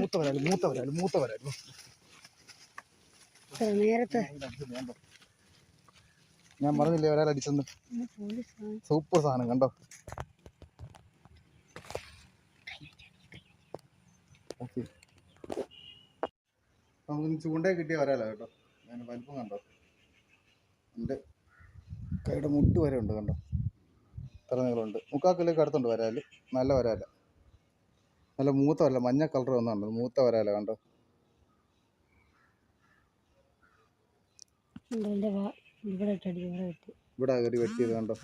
മൂത്ത വരാൽ മൂത്ത വരാൽ മൂത്ത വരാൽ. നേരത്തെ? ഞാൻ പറഞ്ഞില്ലേ ഒരാൾ അടിച്ചെന്ന്. സൂപ്പർ സാധനം കണ്ടോ? ഓക്കെ. നമുക്ക് ചൂണ്ടേ കിട്ടിയ വരാലോ കേട്ടോ. ഞാൻ വലിപ്പം കണ്ടോ? എന്റെ കൈയുടെ മുട്ട് വരെ ഉണ്ട് കണ്ടോ? ഇത്ര നീളമുണ്ട്. മുക്കാക്കിലേക്ക് അടുത്തുണ്ട് വരാൽ. നല്ല വരാല. നല്ല മൂത്ത വരല മഞ്ഞ കളർ വന്നുണ്ട് മൂത്ത വരാല കണ്ടോ? ഇവിടെ കയറി വെട്ടിയത് കണ്ടോ?